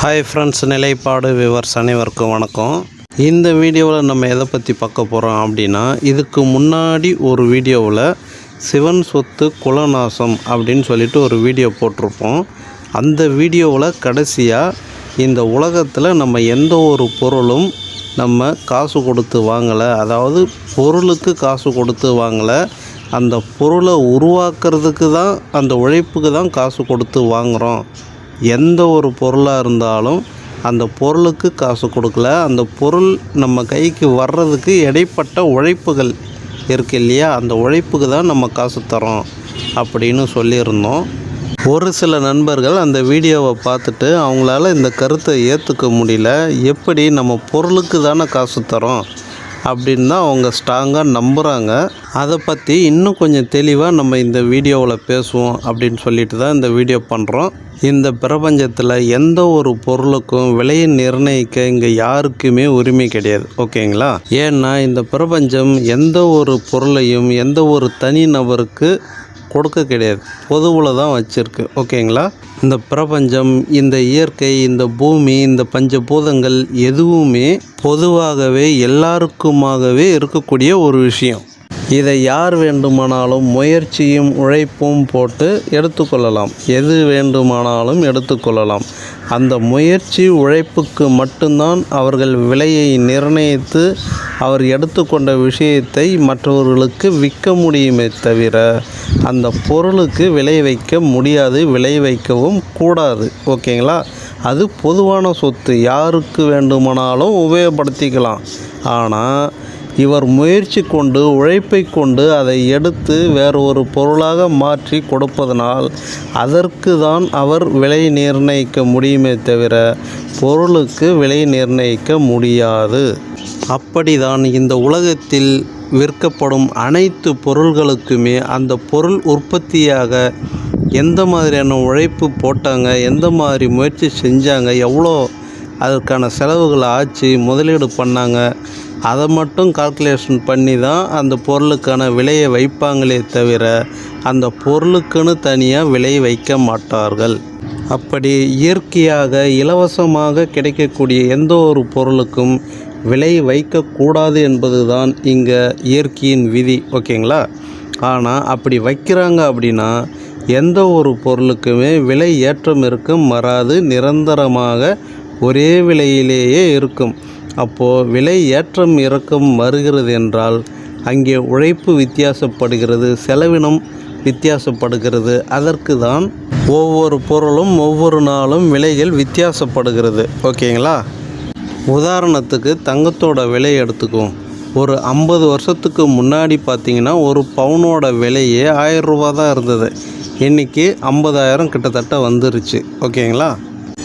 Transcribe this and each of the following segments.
Hi friends நிலைப்பாடு viewers அனைவருக்கும் வணக்கம். இந்த வீடியோவில் நம்ம எதை பற்றி பார்க்க போகிறோம் அப்படின்னா இதுக்கு முன்னாடி ஒரு வீடியோவில் சிவன் சொத்து குலநாசம் அப்படின்னு சொல்லிட்டு ஒரு வீடியோ போட்டிருப்போம். அந்த வீடியோவில் கடைசியாக இந்த உலகத்தில் நம்ம எந்த ஒரு பொருளும் நம்ம காசு கொடுத்து வாங்கலை. அதாவது பொருளுக்கு காசு கொடுத்து வாங்கலை. அந்த பொருளை உருவாக்குறதுக்கு தான் அந்த உழைப்புக்கு தான் காசு கொடுத்து வாங்குகிறோம் எந்த ஒரு பொருளாக இருந்தாலும் அந்த பொருளுக்கு காசு கொடுக்கல. அந்த பொருள் நம்ம கைக்கு வர்றதுக்கு இடைப்பட்ட உழைப்புகள் இருக்கு இல்லையா? அந்த உழைப்புக்கு தான் நம்ம காசு தரோம் அப்படின்னு சொல்லியிருந்தோம். ஒரு சில நண்பர்கள் அந்த வீடியோவை பார்த்துட்டு அவங்களால இந்த கருத்தை ஏற்றுக்க முடியல. எப்படி நம்ம பொருளுக்கு தானே காசு தரோம் அப்படின்னு தான் அவங்க ஸ்ட்ராங்காக நம்புகிறாங்க அதை பற்றி இன்னும் கொஞ்சம் தெளிவாக நம்ம இந்த வீடியோவில் பேசுவோம் அப்படின்னு சொல்லிட்டு தான் இந்த வீடியோ பண்ணுறோம் இந்த பிரபஞ்சத்தில் எந்த ஒரு பொருளுக்கும் விலையை நிர்ணயிக்க இங்கே யாருக்குமே உரிமை கிடையாது. ஓகேங்களா? ஏன்னா இந்த பிரபஞ்சம் எந்த ஒரு பொருளையும் எந்த ஒரு தனி நபருக்கு கொடுக்க கிடையாது. பொதுவில் தான் வச்சுருக்கு. ஓகேங்களா? இந்த பிரபஞ்சம் இந்த இயற்கை இந்த பூமி இந்த பஞ்சபூதங்கள் எதுவுமே பொதுவாகவே எல்லாருக்குமாகவே இருக்கக்கூடிய ஒரு விஷயம். இதை யார் வேண்டுமானாலும் முயற்சியும் உழைப்பும் போட்டு எடுத்துக்கொள்ளலாம். எது வேண்டுமானாலும் எடுத்துக்கொள்ளலாம். அந்த முயற்சி உழைப்புக்கு மட்டும்தான் அவர்கள் விலையை நிர்ணயித்து அவர் எடுத்துக்கொண்ட விஷயத்தை மற்றவர்களுக்கு விற்க முடியுமே தவிர அந்த பொருளுக்கு விலை வைக்க முடியாது விலை வைக்கவும் கூடாது. ஓகேங்களா? அது பொதுவான சொத்து. யாருக்கு வேண்டுமானாலும் உபயோகப்படுத்திக்கலாம். ஆனால் இவர் முயற்சி கொண்டு உழைப்பை கொண்டு அதை எடுத்து வேறு ஒரு பொருளாக மாற்றி கொடுப்பதனால் அதற்கு தான் அவர் விலை நிர்ணயிக்க முடியுமே தவிர பொருளுக்கு விலை நிர்ணயிக்க முடியாது. அப்படிதான் இந்த உலகத்தில் விற்கப்படும் அனைத்து பொருள்களுக்குமே அந்த பொருள் உற்பத்தியாக எந்த மாதிரியான உழைப்பு போட்டாங்க எந்த மாதிரி முயற்சி செஞ்சாங்க எவ்வளோ அதற்கான செலவுகள் ஆச்சு முதலீடு பண்ணாங்க அதை மட்டும் கால்குலேஷன் பண்ணி தான் அந்த பொருளுக்கான விலையை வைப்பாங்களே தவிர அந்த பொருளுக்குன்னு தனியாக விலை வைக்க மாட்டார்கள். அப்படி இயற்கையாக இலவசமாக கிடைக்கக்கூடிய எந்த ஒரு பொருளுக்கும் விலை வைக்கக்கூடாது என்பது தான் இங்கே இயற்கையின் விதி ஓகேங்களா? ஆனால் அப்படி வைக்கிறாங்க அப்படின்னா எந்த ஒரு பொருளுக்குமே விலை ஏற்றம் இருக்கும் வராது நிரந்தரமாக ஒரே விலையிலேயே இருக்கும். அப்போது விலை ஏற்றம் இறக்கம் வருகிறது என்றால் அங்கே உழைப்பு வித்தியாசப்படுகிறது செலவினம் வித்தியாசப்படுகிறது. அதற்கு தான் ஒவ்வொரு பொருளும் ஒவ்வொரு நாளும் விலைகள் வித்தியாசப்படுகிறது. ஓகேங்களா? உதாரணத்துக்கு தங்கத்தோட விலை எடுத்துக்கும் ஒரு ஐம்பது வருஷத்துக்கு முன்னாடி பார்த்தீங்கன்னா ஒரு பவுனோட விலையே ஆயிரம் ரூபா தான் இருந்தது. இன்றைக்கி ஐம்பதாயிரம் கிட்டத்தட்ட வந்துருச்சு. ஓகேங்களா?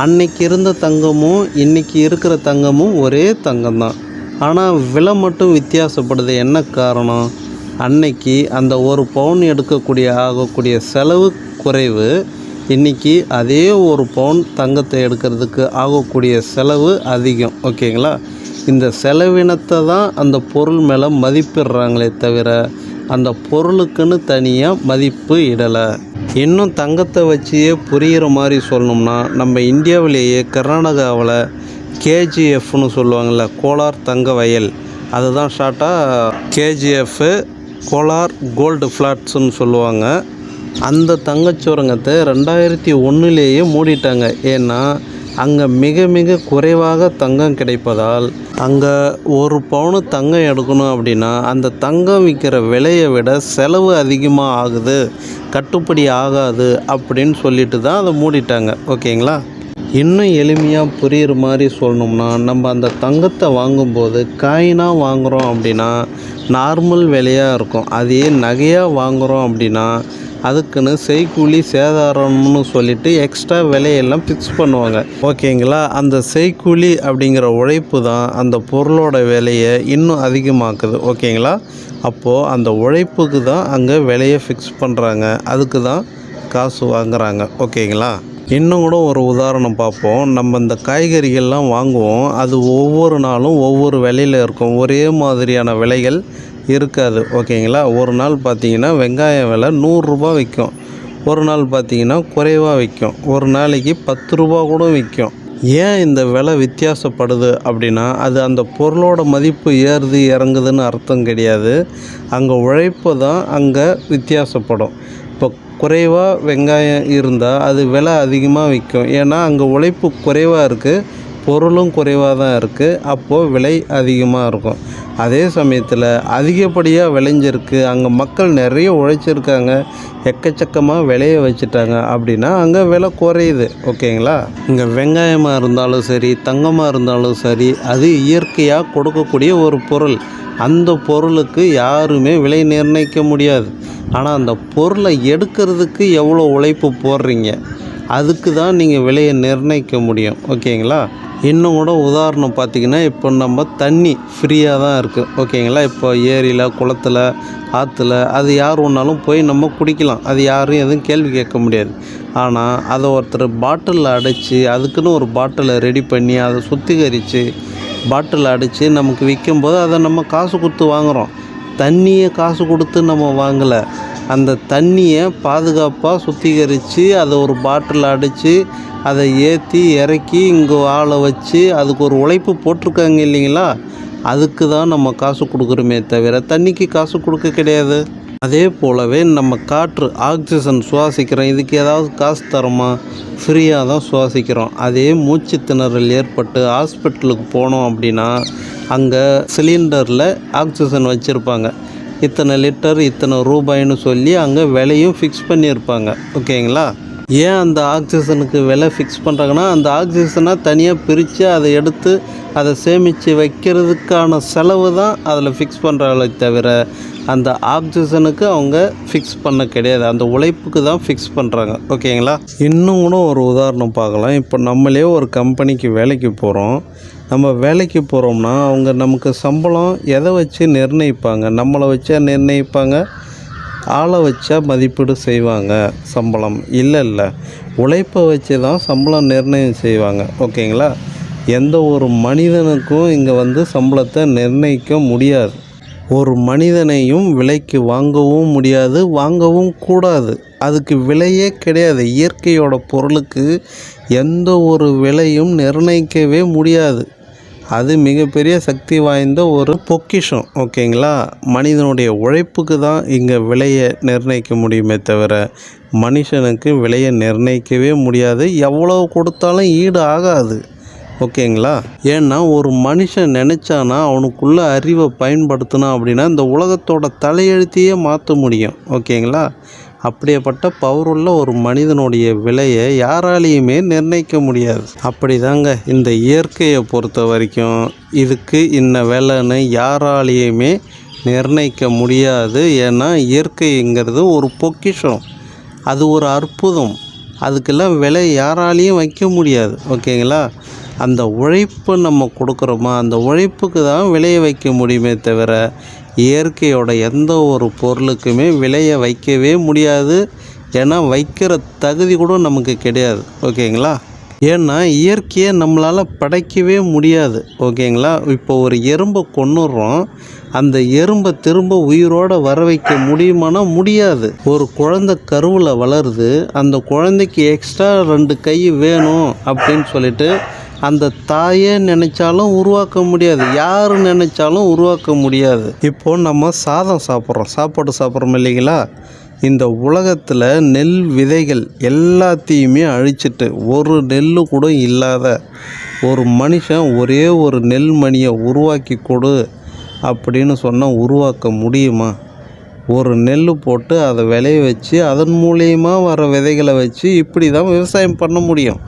அன்னைக்கு இருந்த தங்கமும் இன்றைக்கி இருக்கிற தங்கமும் ஒரே தங்கம் தான் ஆனால் விலை மட்டும் வித்தியாசப்படுது. என்ன காரணம்? அன்னைக்கு அந்த ஒரு பவுன் எடுக்கக்கூடிய ஆகக்கூடிய செலவு குறைவு இன்றைக்கி அதே ஒரு பவுன் தங்கத்தை எடுக்கிறதுக்கு ஆகக்கூடிய செலவு அதிகம். ஓகேங்களா? இந்த செலவினத்தை தான் அந்த பொருள் மேலே மதிப்பிடுறாங்களே தவிர அந்த பொருளுக்குன்னு தனியாக மதிப்பு இடலை. இன்னும் தங்கத்தை வச்சியே புரிகிற மாதிரி சொல்லணும்னா நம்ம இந்தியாவிலேயே கர்நாடகாவில் கேஜிஎஃப்னு சொல்லுவாங்கள்ல கோலார் தங்க வயல். அதுதான் ஷார்ட்டாக கேஜிஎஃப்பு கோலார் கோல்டு ஃப்ளாட்ஸ்னு சொல்லுவாங்க. அந்த தங்கச்சுரங்கத்தை ரெண்டாயிரத்தி ஒன்றுலேயே மூடிட்டாங்க. ஏன்னா அங்கே மிக மிக குறைவாக தங்கம் கிடைப்பதால் அங்கே ஒரு பவுனு தங்கம் எடுக்கணும் அப்படின்னா அந்த தங்கம் விற்கிற விலையை விட செலவு அதிகமாக ஆகுது கட்டுப்படி ஆகாது அப்படின்னு சொல்லிட்டு தான் அதை மூடிட்டாங்க. ஓகேங்களா? இன்னும் எளிமையாக புரிகிற மாதிரி சொல்லணும்னா நம்ம அந்த தங்கத்தை வாங்கும்போது காயினாக வாங்குகிறோம் அப்படின்னா நார்மல் விலையாக இருக்கும். அதே நகையாக வாங்குகிறோம் அப்படின்னா அதுக்குன்னு செய்கூலி சேதாரம்னு சொல்லிட்டு எக்ஸ்ட்ரா விலையெல்லாம் ஃபிக்ஸ் பண்ணுவாங்க. ஓகேங்களா? அந்த செய்கூலி அப்படிங்கிற உழைப்பு தான் அந்த பொருளோட விலையை இன்னும் அதிகமாக்குது. ஓகேங்களா? அப்போது அந்த உழைப்புக்கு தான் அங்கே விலையை ஃபிக்ஸ் பண்ணுறாங்க அதுக்கு தான் காசு வாங்குறாங்க. ஓகேங்களா? இன்னும் கூட ஒரு உதாரணம் பார்ப்போம். நம்ம இந்த காய்கறிகள்லாம் வாங்குவோம். அது ஒவ்வொரு நாளும் ஒவ்வொரு விலையில் இருக்கும். ஒரே மாதிரியான விலைகள் இருக்காது ஓகேங்களா? ஒரு நாள் பார்த்தீங்கன்னா வெங்காயம் விலை நூறுரூபா விற்கும். ஒரு நாள் பார்த்தீங்கன்னா குறைவாக விற்கும். ஒரு நாளைக்கு பத்து ரூபா கூட விற்கும். ஏன் இந்த விலை வித்தியாசப்படுது அப்படின்னா அது அந்த பொருளோட மதிப்பு ஏறுது இறங்குதுன்னு அர்த்தம் கிடையாது. அங்கே உழைப்பு தான் அங்கே வித்தியாசப்படும். இப்போ குறைவாக வெங்காயம் இருந்தால் அது விலை அதிகமாக விற்கும். ஏன்னா அங்கே உழைப்பு குறைவாக இருக்குது பொருளும் குறைவாக தான் இருக்குது அப்போது விலை அதிகமாக இருக்கும். அதே சமயத்தில் அதிகப்படியாக விளைஞ்சிருக்கு. அங்கே மக்கள் நிறைய உழைச்சிருக்காங்க. எக்கச்சக்கமாக விளைய வச்சுட்டாங்க. அப்படின்னா அங்கே விலை குறையுது. ஓகேங்களா? இங்கே வெங்காயமாக இருந்தாலும் சரி தங்கமாக இருந்தாலும் சரி அது இயற்கையாக கொடுக்கக்கூடிய ஒரு பொருள். அந்த பொருளுக்கு யாருமே விலை நிர்ணயிக்க முடியாது. ஆனால் அந்த பொருளை எடுக்கிறதுக்கு எவ்வளோ உழைப்பு போடுறீங்க? அதுக்கு தான் நீங்கள் விலையை நிர்ணயிக்க முடியும். ஓகேங்களா? இன்னும் கூட உதாரணம் பார்த்திங்கன்னா இப்போ நம்ம தண்ணி ஃப்ரீயாக தான் இருக்குது ஓகேங்களா? இப்போ ஏரியில் குளத்துல ஆற்றுல அது யார் ஒன்றாலும் போய் நம்ம குடிக்கலாம். அது யாரும் எதுவும் கேள்வி கேட்க முடியாது. ஆனால் அதை ஒருத்தர் பாட்டிலில் அடைச்சி அதுக்குன்னு ஒரு பாட்டிலை ரெடி பண்ணி அதை சுத்திகரித்து பாட்டில் அடைச்சி நமக்கு விற்கும்போது அதை நம்ம காசு கொடுத்து வாங்குகிறோம் தண்ணியை காசு கொடுத்து நம்ம வாங்கலை. அந்த தண்ணியை பாதுகாப்பாக சுத்திகரித்து அதை ஒரு பாட்டில் அடித்து அதை ஏற்றி இறக்கி இங்கே ஆளை வச்சு அதுக்கு ஒரு உழைப்பு போட்டிருக்காங்க இல்லைங்களா? அதுக்கு தான் நம்ம காசு கொடுக்குறோமே தவிர தண்ணிக்கு காசு கொடுக்க கிடையாது. அதே போலவே நம்ம காற்று ஆக்சிஜன் சுவாசிக்கிறோம். இதுக்கு ஏதாவது காசு தரோமா? ஃப்ரீயாக தான் சுவாசிக்கிறோம். அதே மூச்சு திணறல் ஏற்பட்டு ஹாஸ்பிட்டலுக்கு போனோம் அப்படின்னா அங்கே சிலிண்டரில் ஆக்சிஜன் வச்சுருப்பாங்க. இத்தனை லிட்டர் இத்தனை ரூபாய்னு சொல்லி அங்கே விலையும் ஃபிக்ஸ் பண்ணியிருப்பாங்க. ஓகேங்களா? ஏன் அந்த ஆக்சிஜனுக்கு விலை ஃபிக்ஸ் பண்ணுறாங்கன்னா அந்த ஆக்சிஜனை தனியாக பிரித்து அதை எடுத்து அதை சேமித்து வைக்கிறதுக்கான செலவு தான் அதில் ஃபிக்ஸ் பண்ணுறாங்களே தவிர அந்த ஆக்சிஜனுக்கு அவங்க ஃபிக்ஸ் பண்ண கிடையாது. அந்த உழைப்புக்கு தான் ஃபிக்ஸ் பண்ணுறாங்க ஓகேங்களா? இன்னும் கூட ஒரு உதாரணம் பார்க்கலாம். இப்போ நம்மளே ஒரு கம்பெனிக்கு வேலைக்கு போகிறோம் நம்ம வேலைக்கு போகிறோம்னா அவங்க நமக்கு சம்பளம் எதை வச்சு நிர்ணயிப்பாங்க? நம்மளை வச்சா நிர்ணயிப்பாங்க ஆளை வச்சா மதிப்பீடு செய்வாங்க சம்பளம். இல்லை இல்லை. உழைப்பை வச்சு தான் சம்பளம் நிர்ணயம் செய்வாங்க. ஓகேங்களா? எந்த ஒரு மனிதனுக்கும் இங்கே வந்து சம்பளத்தை நிர்ணயிக்க முடியாது. ஒரு மனிதனையும் விலைக்கு வாங்கவும் முடியாது வாங்கவும் கூடாது. அதுக்கு விலையே கிடையாது. இயற்கையோட பொருளுக்கு எந்த ஒரு விலையும் நிர்ணயிக்கவே முடியாது. அது மிகப்பெரிய சக்தி வாய்ந்த ஒரு பொக்கிஷம் ஓகேங்களா? மனிதனுடைய உழைப்புக்கு தான் இங்கே விலையை நிர்ணயிக்க முடியுமே தவிர மனுஷனுக்கு விலையை நிர்ணயிக்கவே முடியாது. எவ்வளோ கொடுத்தாலும் ஈடு ஆகாது ஓகேங்களா? ஏன்னா ஒரு மனுஷன் நினச்சானா அவனுக்குள்ள அறிவை பயன்படுத்தினான் அப்படின்னா இந்த உலகத்தோட தலையெழுத்தையே மாற்ற முடியும் ஓகேங்களா? அப்படியேப்பட்ட பவருள்ள ஒரு மனிதனுடைய விலையை யாராலையுமே நிர்ணயிக்க முடியாது. அப்படிதாங்க இந்த இயற்கையை பொறுத்த வரைக்கும் இதுக்கு இன்ன விலைன்னு யாராலையுமே நிர்ணயிக்க முடியாது. ஏன்னா இயற்கைங்கிறது ஒரு பொக்கிஷம். அது ஒரு அற்புதம். அதுக்கெல்லாம் விலை யாராலையும் வைக்க முடியாது. ஓகேங்களா? அந்த உழைப்பு நம்ம கொடுக்குறோமா? அந்த உழைப்புக்கு தான் விலையை வைக்க முடியுமே தவிர இயற்கையோட எந்த ஒரு பொருளுக்குமே விலையை வைக்கவே முடியாது. ஏன்னா வைக்கிற தகுதி கூட நமக்கு கிடையாது. ஓகேங்களா? ஏன்னா இயற்கையை நம்மளால் படைக்கவே முடியாது. ஓகேங்களா? இப்போ ஒரு எறும்பை கொன்னுடுறோம். அந்த எறும்பை திரும்ப உயிரோடு வர வைக்க முடியுமானா முடியாது. ஒரு குழந்தை கருவில் வளருது. அந்த குழந்தைக்கு எக்ஸ்ட்ரா ரெண்டு கை வேணும் அப்படின்னு சொல்லிட்டு அந்த தாயே நினைச்சாலும் உருவாக்க முடியாது. யார் நினைச்சாலும் உருவாக்க முடியாது. இப்போ நம்ம சாதம் சாப்பிட்றோம். சாப்பாடு சாப்பிட்றோம் இல்லைங்களா? இந்த உலகத்தில் நெல் விதைகள் எல்லாத்தையுமே அழிச்சிட்டு ஒரு நெல் கூட இல்லாத ஒரு மனுஷன் ஒரே ஒரு நெல் மணியை உருவாக்கி கொடு அப்படின்னு சொன்னால் உருவாக்க முடியுமா? ஒரு நெல் போட்டு அதை விளைய வச்சு அதன் மூலியமாக வர விதைகளை வச்சு இப்படி தான் விவசாயம் பண்ண முடியும்.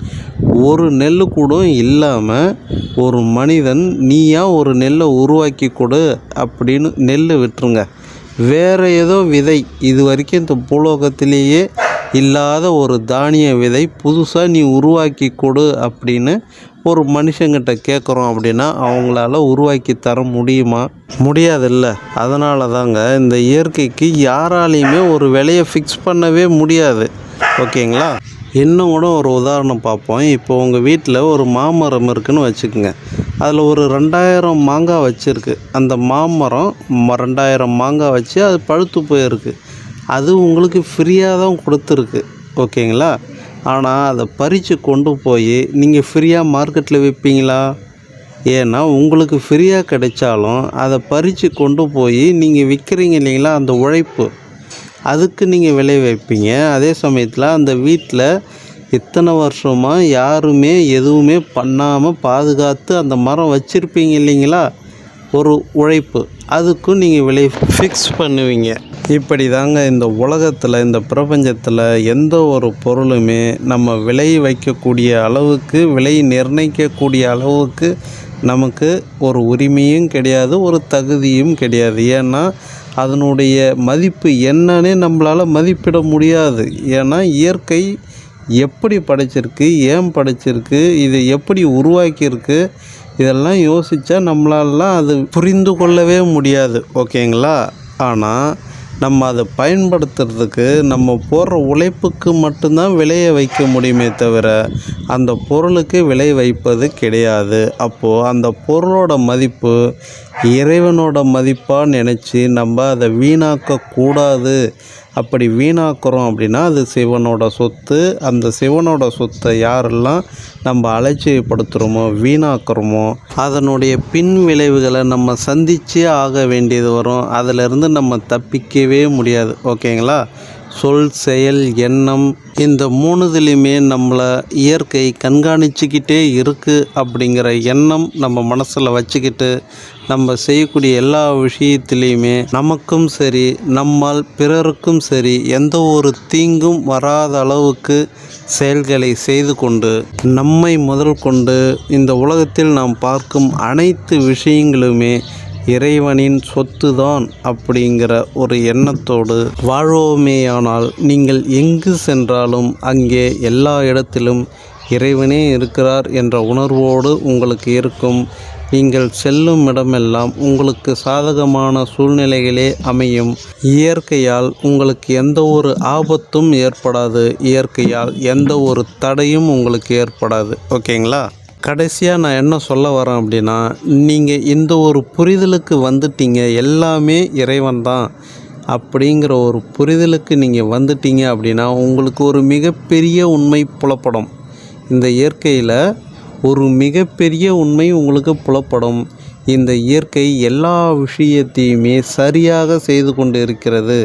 ஒரு நெல் கூட இல்லாமல் ஒரு மனிதன் நீயா ஒரு நெல்லை உருவாக்கி கொடு அப்படின்னு நெல் விட்டுருங்க. வேறு ஏதோ விதை. இது வரைக்கும் இந்த பூலோகத்திலேயே இல்லாத ஒரு தானிய விதை புதுசாக நீ உருவாக்கி கொடு அப்படின்னு ஒரு மனுஷங்கிட்ட கேட்குறோம் அப்படின்னா அவங்களால உருவாக்கி தர முடியுமா? முடியாதில்ல. அதனால தாங்க இந்த இயற்கைக்கு யாராலையுமே ஒரு விலையை ஃபிக்ஸ் பண்ணவே முடியாது. ஓகேங்களா? இன்னும் கூட ஒரு உதாரணம் பார்ப்போம். இப்போ உங்கள் வீட்டில் ஒரு மாமரம் இருக்குன்னு வச்சுக்கோங்க. அதில் ஒரு ரெண்டாயிரம் மாங்காய் வச்சுருக்கு. அந்த மாமரம் ம- ரெண்டாயிரம் மாங்காய் வச்சு அது பழுத்து போயிருக்கு. அது உங்களுக்கு ஃப்ரீயாக தான் கொடுத்துருக்கு ஓகேங்களா? ஆனால் அதை பறித்து கொண்டு போய் நீங்கள் ஃப்ரீயாக மார்க்கெட்டில் விற்பீங்களா ஏன்னா உங்களுக்கு ஃப்ரீயாக கிடைச்சாலும் அதை பறித்து கொண்டு போய் நீங்கள் விற்கிறீங்க இல்லைங்களா அந்த உழைப்பு. அதுக்கு நீங்கள் விலை வைப்பீங்க. அதே சமயத்தில் அந்த வீட்டில் இத்தனை வருஷமாக யாருமே எதுவுமே பண்ணாமல் பாதுகாத்து அந்த மரம் வச்சுருப்பீங்க இல்லைங்களா? ஒரு உழைப்பு. அதுக்கும் நீங்கள் விலை ஃபிக்ஸ் பண்ணுவீங்க. இப்படி தாங்க இந்த உலகத்தில் இந்த பிரபஞ்சத்தில் எந்த ஒரு பொருளுமே நம்ம விலை வைக்கக்கூடிய அளவுக்கு விலை நிர்ணயிக்கக்கூடிய அளவுக்கு நமக்கு ஒரு உரிமையும் கிடையாது ஒரு தகுதியும் கிடையாது. ஏன்னா அதனுடைய மதிப்பு என்னன்னே நம்மளால் மதிப்பிட முடியாது. ஏன்னா இயற்கை எப்படி படைச்சிருக்கு ஏன் படைச்சிருக்கு இதை எப்படி உருவாக்கியிருக்கு இதெல்லாம் யோசித்தா நம்மளாலலாம் அது புரிந்து கொள்ளவே முடியாது. ஓகேங்களா? ஆனால் நம்ம அதை பயன்படுத்துறதுக்கு நம்ம போடுற உழைப்புக்கு மட்டும்தான் விலையை வைக்க முடியுமே தவிர அந்த பொருளுக்கு விலை வைப்பது கிடையாது. அப்போது அந்த பொருளோட மதிப்பு இறைவனோட மதிப்பாக நினச்சி நம்ம அதை வீணாக்கக்கூடாது. அப்படி வீணாக்குறோம் அப்படின்னா அது சிவனோட சொத்து. அந்த சிவனோட சொத்தை யாரெல்லாம் நம்ம அலட்சியப்படுத்துகிறோமோ வீணாக்குறோமோ அதனுடைய பின் விளைவுகளை நம்ம சந்திச்சே ஆக வேண்டியது வரும். அதிலிருந்து நம்ம தப்பிக்கவே முடியாது. ஓகேங்களா? சொல் செயல் எண்ணம் இந்த மூணுதுலேயுமே நம்மளை இயற்கை கண்காணிச்சுக்கிட்டே இருக்குது அப்படிங்கிற எண்ணம் நம்ம மனசில் வச்சுக்கிட்டு நம்ம செய்யக்கூடிய எல்லா விஷயத்திலையுமே நமக்கும் சரி நம்மால் பிறருக்கும் சரி எந்த ஒரு தீங்கும் வராத அளவுக்கு செயல்களை செய்து கொண்டு நம்மை முதல் கொண்டு இந்த உலகத்தில் நாம் பார்க்கும் அனைத்து விஷயங்களுமே இறைவனின் சொத்து தான் அப்படிங்கிற ஒரு எண்ணத்தோடு வாழ்வோமேயானால் நீங்கள் எங்கு சென்றாலும் அங்கே எல்லா இடத்திலும் இறைவனே இருக்கிறார் என்ற உணர்வோடு உங்களுக்கு இருக்கும். நீங்கள் செல்லும் இடமெல்லாம் உங்களுக்கு சாதகமான சூழ்நிலைகளே அமையும். இயற்கையால் உங்களுக்கு எந்த ஒரு ஆபத்தும் ஏற்படாது. இயற்கையால் எந்த ஒரு தடையும் உங்களுக்கு ஏற்படாது. ஓகேங்களா? கடைசியாக நான் என்ன சொல்ல வரேன் அப்படின்னா நீங்கள் இந்த ஒரு புரிதலுக்கு வந்துட்டீங்க எல்லாமே இறைவன் தான் அப்படிங்கிற ஒரு புரிதலுக்கு நீங்கள் வந்துட்டீங்க அப்படின்னா உங்களுக்கு ஒரு மிகப்பெரிய உண்மை புலப்படும். இந்த இயற்கையில் ஒரு மிகப்பெரிய உண்மை உங்களுக்கு புலப்படும். இந்த இயற்கை எல்லா விஷயத்தையுமே சரியாக செய்து கொண்டு இருக்கிறது.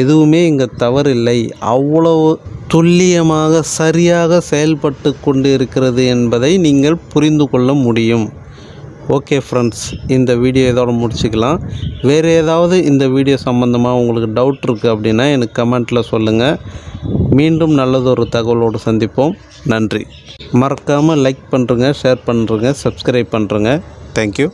எதுவுமே இங்கே தவறில்லை. அவ்வளவு துல்லியமாக சரியாக செயல்பட்டு கொண்டு இருக்கிறது என்பதை நீங்கள் புரிந்து கொள்ள முடியும். ஓகே ஃப்ரெண்ட்ஸ் இந்த வீடியோ இதோட முடிச்சுக்கலாம். வேறு ஏதாவது இந்த வீடியோ சம்மந்தமாக உங்களுக்கு டவுட் இருக்குது அப்படின்னா எனக்கு கமெண்ட்டில் சொல்லுங்கள் மீண்டும் நல்லதொரு தகவலோடு சந்திப்போம். நன்றி. மறக்காமல் லைக் பண்ணுறங்க ஷேர் பண்ணுறங்க சப்ஸ்கிரைப் பண்ணுறங்க தேங்க்யூ